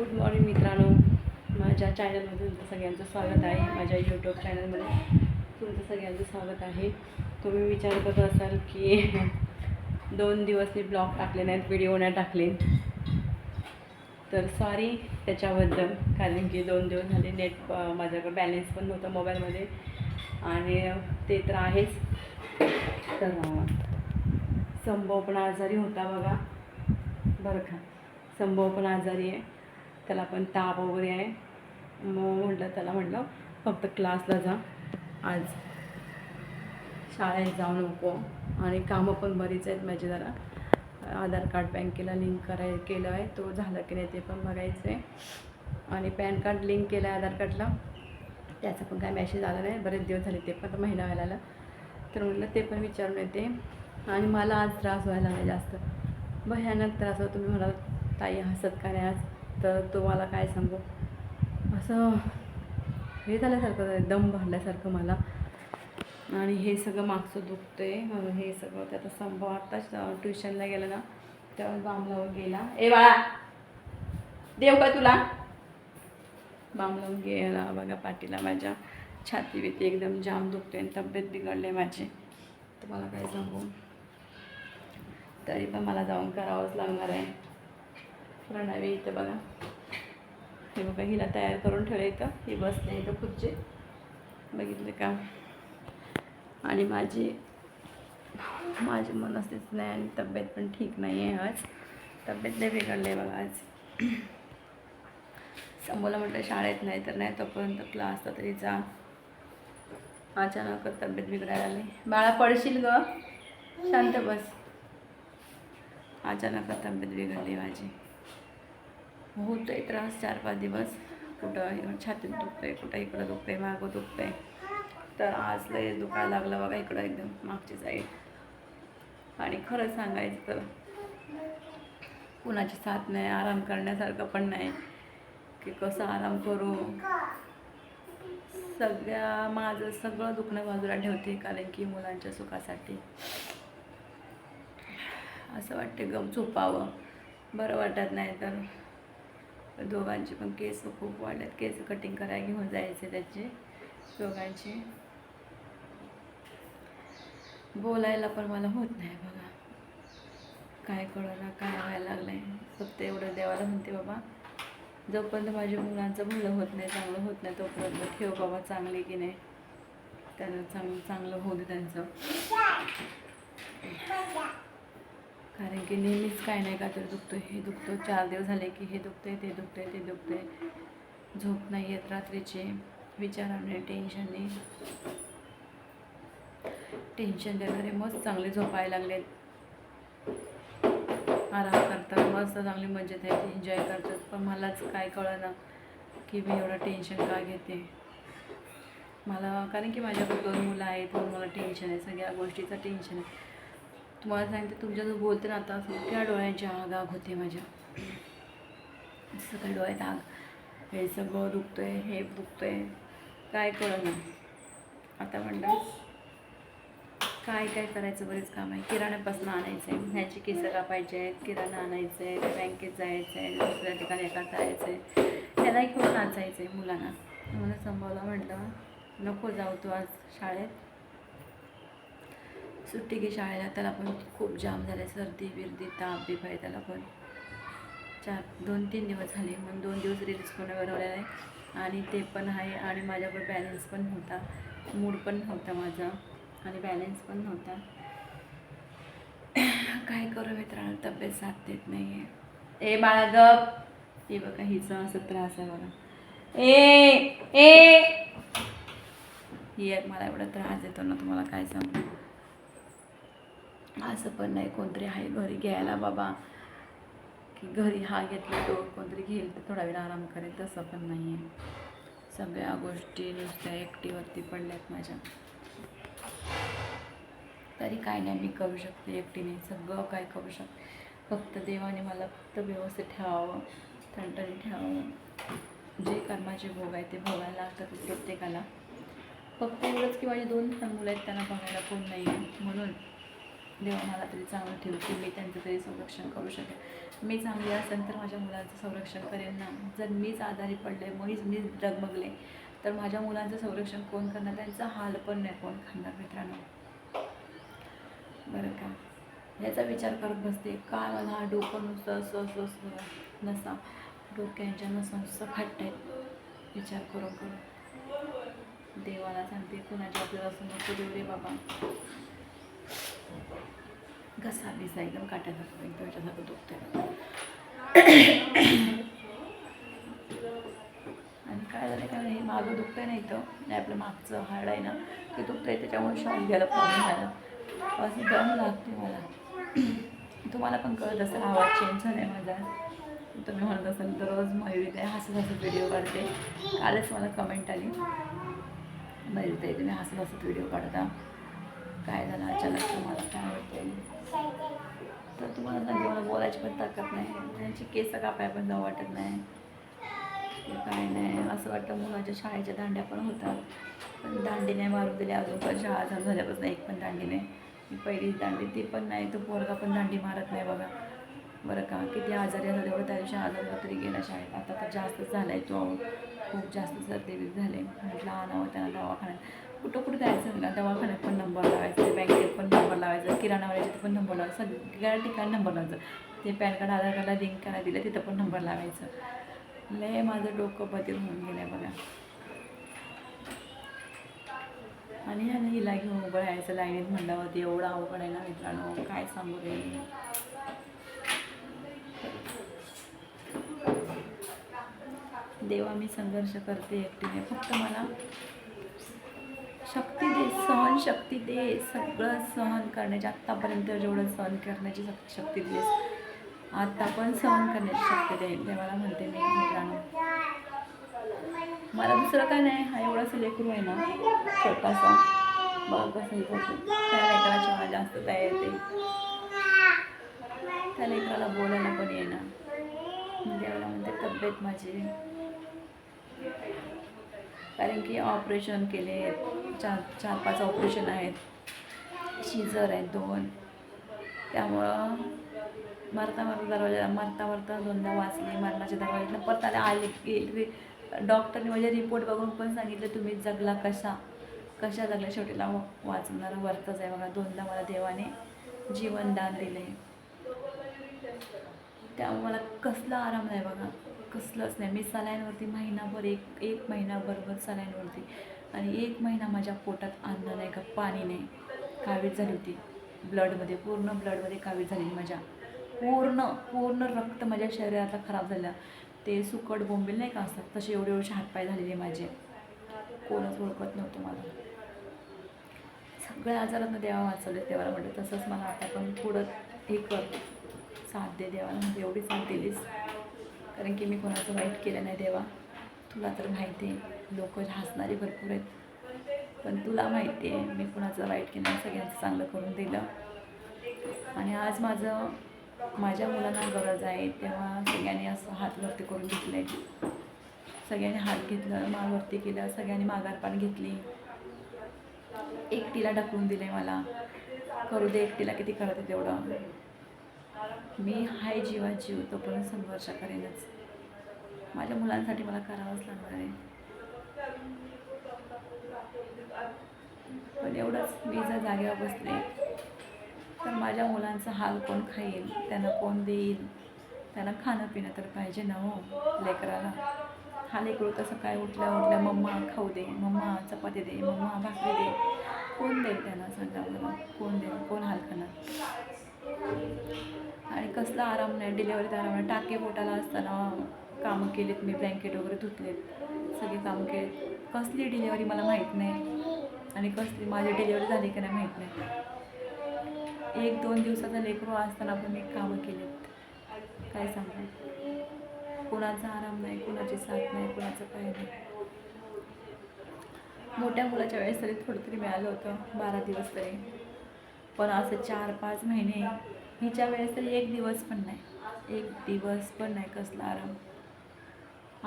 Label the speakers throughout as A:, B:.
A: Good morning मित्रांनो. माझ्या चॅनलमध्ये तुमचं सगळ्यांचं स्वागत आहे. माझ्या यूट्यूब चॅनलमध्ये तुमचं सगळ्यांचं स्वागत आहे. तुम्ही विचार करत असाल की दोन दिवस मी ब्लॉग टाकले नाहीत व्हिडिओ नाही टाकले. तर सॉरी त्याच्याबद्दल कारण की दोन दिवस झाले नेट माझ्याकडे बॅलेन्स पण नव्हतं मोबाईलमध्ये आणि ते तर आहेच. तर संभव पण आजारी होता बघा. बरं का? संभव पण आजारी आहे. त्याला पण ताप वगैरे आहे. मग म्हटलं त्याला म्हटलं फक्त क्लासला जा. आज शाळेत जाऊ नको. आणि कामं पण बरीच आहेत माझी जरा. आधार कार्ड बँकेला लिंक कराय केलं आहे. तो झालं की नाही ते पण बघायचं आहे आणि पॅन कार्ड लिंक केलं आहे आधार कार्डला. त्याचा पण काय मॅसेज आला नाही. बरेच दिवस झाले ते पण महिना व्हायला आला तर म्हटलं ते पण विचारून येते. आणि मला आज त्रास व्हायला नाही जास्त. भयानक त्रास होतो. तुम्ही म्हणाल ताई हसत का नाही आज? तर तुम्हाला काय सांगू? असं हे झाल्यासारखं दम भरल्यासारखं मला. आणि हे सगळं मागचं दुखतं आहे हे सगळं त्याचा संभव आत्ताच ट्युशनला गेलं ना तेव्हा बाम लावून गेला. ए बाळा! देव का तुला? बाम लावून गेला. बघा पाठीला माझ्या छाती बिती एकदम जाम दुखते आणि तब्येत बिघडले माझी. तुम्हाला काय सांगू? तरी पण मला जाऊन करावंच लागणार आहे. प्रणावी इथं बघा. हे बघा हिला तयार करून ठेवलं इथं. ही बसते इथं खुर्ची. बघितले का? आणि माझी माझी असतेच नाही आणि तब्येत पण ठीक नाही आहे आज. तब्येत नाही बिघडली आहे बघा आज. समोरला म्हटलं शाळेत नाही तर नाही तोपर्यंत क्लासला तरी जा. अचानक तब्येत बिघडायला आली बाळा पडशील ग? शांत बस. अचानक तब्येत बिघडली माझी. होतो आहे त्रास चार पाच दिवस कुठं छातीत दुखत आहे कुठं इकडं दुखतंय मागं दुखतंय. तर आज लय दुखायला लागलं बघा इकडं एकदम मागची साईड आणि खरं सांगायचं तर कुणाची साथ नाही आराम करण्यासारखं पण नाही की कसं आराम करू. सगळ्या माझं सगळं दुखणं बाजूला ठेवते कारण की मुलांच्या सुखासाठी. असं वाटते गम झोपावं. बरं वाटत नाही तर दोघांचे पण केस खूप वाढलेत. केस कटिंग करायला घेऊन जायचे त्याचे दोघांचे. बोलायला पण मला होत नाही बघा. काय कळना काय व्हायला लागलं आहे फक्त एवढं देवाला म्हणते बाबा जोपर्यंत माझ्या मुलांचं भलं होत नाही चांगलं होत नाही तोपर्यंत ठेव बाबा चांगले की नाही. त्यांना चांग चांगलं होऊ दे त्यांचं. कारण की नेहमीच काय नाही का तर दुखतो हे दुखतो चार दिवस झाले की हे दुखतंय ते दुखतंय ते दुखतंय. झोप नाही येत रात्रीचे. विचाराने टेन्शनने. टेन्शन देणारे मस्त चांगले झोपायला लागलेत. आराम करतात मस्त चांगली मजेत आहे एन्जॉय करतात. पण मलाच काय कळलं की मी एवढं टेन्शन का घेते. मला कारण की माझ्याकडे दोन मुलं आहेत म्हणून मला टेन्शन आहे सगळ्या गोष्टीचं टेन्शन आहे. तुम्हाला सांगते तुमच्याजवळ बोलते ना आता सगळ्या डोळ्यांची आग आग होते माझ्या. सगळ्या डोळ्यात आग. हे सगळं दुखतंय हे दुखतंय. काय कळना. आता म्हणलं काय काय करायचं बरेच काम आहे. किराण्यापासून आणायचं आहे ह्याची केसं कापायचे आहेत किराणा आणायचं आहे बँकेत जायचं आहे दुसऱ्या ठिकाणी एका जायचं आहे त्याला घेऊन नाचायचं आहे मुलांना म्हणून संभावला म्हटलं नको जाऊ तू आज शाळेत. सुट्टी घे शाळेला त्याला पण खूप जाम झाले सर्दी बिर्दी ताप बीप आहे त्याला पण. चार दोन तीन दिवस झाले. म्हणून दोन दिवस रील्स पण बनवलेला आहे? आणि ते पण आहे आणि माझ्याकडे बॅलन्स पण नव्हता. मूड पण नव्हता माझा. आणि बॅलन्स पण नव्हता. काय करू मित्रांनो? तब्येत साथ देत नाही आहे ए बाळा गप. हे बघा हिचा असं त्रास आहे बघा. ए ए. ही एक मला एवढा त्रास देतो ना तुम्हाला काय सांगू? असं पण नाही कोणतरी आहे घरी घ्यायला बाबा. की घरी हा घेतला तो कोणतरी घेईल तर थोडा वेळ आराम करेल तसं पण नाही आहे सगळ्या गोष्टी नुसत्या एकटीवरती पडल्यात माझ्या. तरी काय नाही मी करू शकते एकटीने सगळं काय करू शकते. फक्त देवाने मला फक्त व्यवस्थित ठेवावं थंडणी ठेवावं. जे कर्माचे भोग आहे ते भोगायला लागतात प्रत्येकाला. फक्त एवढंच की माझे दोन लहान मुलं आहेत त्यांना बघायला कोण नाही आहे म्हणून. देवा मला तरी चांगलं ठेवते मी त्यांचं तरी संरक्षण करू शकेन. मी चांगली असेल तर माझ्या मुलांचं संरक्षण करेन ना. जर मीच आजारी पडले मीच मीच डगमगले तर माझ्या मुलांचं संरक्षण कोण करणार? त्यांचा हाल पण नाही कोण खाणार मित्रांनो. बरं का? याचा विचार करत बसते. काय मला हा डोकं नुसतं असं असं असं नसा. डोक्यांच्या नसा नुसतं फाटत आहेत विचार करून करून. देवाला सांगते कुणाच्या आपल्याला असं नको देऊ रे बाबा. घसा बिसा एकदम काट्यासारखं एकदम याच्यासारखं दुखतंय. आणि काय झालं काय हे मागं दुखतंय नाही इथं. नाही आपलं मागचं हाड आहे ना ते दुखतंय त्याच्यामुळे शॉक घ्यायला प्रॉब्लेम झाला. असं दम लागते मला. तुम्हाला पण कळत असेल आवाज चेंज झाला आहे माझा. तुम्ही म्हणत असाल तर रोज मयुरी ते हसत हसत व्हिडिओ काढते. कालच मला कमेंट आली. मयुरी तुम्ही हसत हसत व्हिडिओ काढता. काय झालं? अचानक तुम्हाला काय होतं तर तुम्हाला सांगते मला बोलायची पण ताकद नाही. त्यांची केस कापाय पण जाऊ वाटत नाही. काय नाही. असं वाटतं मुलाच्या शाळेच्या दांड्या पण होतात. पण दांडी नाही मारून दिली अजून. पण शाळा चालू झाल्यापासून एक पण दांडी नाही. मी पहिलीच दांडी ती पण नाही. तो पोरगा पण दांडी मारत नाही बघा. बरं का? किती आजारी झाल्यावर त्या दिवशी आजार तरी गेला शाळेत. आता तर जास्तच झाला आहे तो. खूप जास्त सर्दी बीत झाले. म्हटलं आणावं त्यांना दवाखान्यात. कुठं कुठं जायचं ना दवाखान्यात पण नंबर लावायचा बँकेत पण नंबर लावायचा किराणावाल्याच्यात पण नंबर लावायचा सगळ्या ठिकाणी नंबर लावायचा. ते पॅन कार्ड आधार कार्डला लिंक करायला दिलं तिथं पण नंबर लावायचं. लय माझं डोकं बदल होऊन गेलं आहे बघा. आणि ह्या हिला घेऊन उभं राहायचं लाईनीत म्हणल्यावरती एवढं अवघड आहे ना मित्रांनो काय सांगू रे देवा मी संघर्ष करते एकटीने. फक्त मला शक्ती दे सहन शक्ती दे सगळं सहन करण्याची आत्तापर्यंत जेवढं सहन करण्याची शक्ती दिलीस आत्ता पण सहन करण्याची शक्ती दे. देवाला म्हणते मी मित्रांनो. मला दुसरं काय नाही हा एवढाच लेकरू आहे ना छोटासा बघ कसं हे त्या लेकराची मला जास्त तयार येते. त्या लेकराला बोलायला पण येणार देवाला म्हणते तब्येत माझी कारण की ऑपरेशन केले आहेत चार चार पाच ऑपरेशन आहेत. शिजर आहेत दोन. त्यामुळं मरता मरता दरवाजा मरता मरता दोनदा वाचले मरणाच्या दरवाज्यातनं परत आले आले की डॉक्टरने म्हणजे रिपोर्ट बघून पण सांगितलं तुम्ही जगला कशा कशा जगला? शेवटीला वाचणारं वरतच आहे बघा. दोनदा मला देवाने जीवनदान दिले त्यामुळे मला कसला आराम नाही बघा. कसलंच नाही. मी सलाईनवरती महिनाभर एक एक महिनाभरभर सलाईनवरती आणि एक महिना माझ्या पोटात अन्न नाही का पाणी नाही. कावीळ झाली होती. ब्लडमध्ये पूर्ण ब्लडमध्ये कावीळ झालेली माझ्या. पूर्ण पूर्ण रक्त माझ्या शरीरातला खराब झालं. ते सुकट बोंबील नाही का असतात तसे एवढे एवढे हातपाय झालेले माझे. कोणच ओळखत नव्हतं मला. सगळ्या आजारातनं देवा वाचवले देवाला म्हटलं तसंच मला आता पण पुढं हे कर साथ दे देवाला. म्हणजे एवढी साथ दिलीस. कारण की मी कोणाचं वाईट केलं नाही देवा. तुला तर माहिती आहे लोक हसणारे भरपूर आहेत. पण तुला माहिती आहे मी कुणाचं वाईट केलं सगळ्यांचं चांगलं करून दिलं. आणि आज माझं माझ्या मुलांना गरज आहे तेव्हा सगळ्यांनी असं हात वरती करून घेतले सगळ्यांनी हात घेतलं मान वरती केलं सगळ्यांनी माघारपान घेतली. एकटीला ढकलून दिले मला. करू दे एकटीला किती करत आहे तेवढं मी हाय जीवा जीव तोपर्यंत संघर्ष करेनच. माझ्या मुलांसाठी मला करावंच लागणार आहे. पण एवढंच मी जर जागेवर बसले तर माझ्या मुलांचा हाल कोण खाईल? त्यांना कोण देईल? त्यांना खाणं पिणं तर पाहिजे ना हो लेकराला. हा लेकरू तसं काय उठल्या उठल्या मम्मा खाऊ दे मम्मा चपाती दे मम्मा भाकरी दे. कोण देईल त्यांना सांगा मला कोण देईल? कोण हाल खाणार कसला आराम नाही डिलेवरीत आराम नाही. टाके पोटाला असताना कामं केलीत मी ब्लँकेट वगैरे धुतलेत सगळे कामं केलेत. कसली डिलेवरी मला माहीत नाही आणि कसली माझी डिलेवरी झाली की नाही माहीत नाही. एक दोन दिवसाचा लेकरू असताना पण मी कामं केलीत. काय सांगू? कुणाचा आराम नाही कुणाची साथ नाही कुणाचं काय नाही. मोठ्या मुलाच्या वेळेस तरी थोडं तरी मिळालं होतं बारा दिवस तरी. पण असं चार पाच महिने हिच्या वेळेस तरी एक दिवस पण नाही. एक दिवस पण नाही कसला आराम.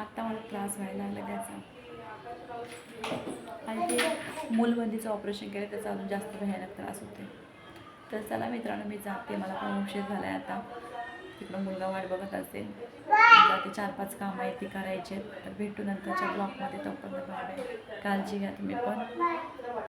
A: आत्ता मला त्रास व्हायला लागला त्याचा. आणि ते मूलबंदीचं ऑपरेशन केलं त्याचा अजून जास्त भयानक त्रास होते तर चला मित्रांनो मी जाते. मला पण उशीर झाला आहे आता. तिकडं मुलगा वाट बघत असेल. ते चार पाच कामं आहेत ती करायची आहेत. तर भेटू नंतरच्या ब्लॉकमध्ये तोपर्यंत पण काळजी घ्या तुम्ही पण.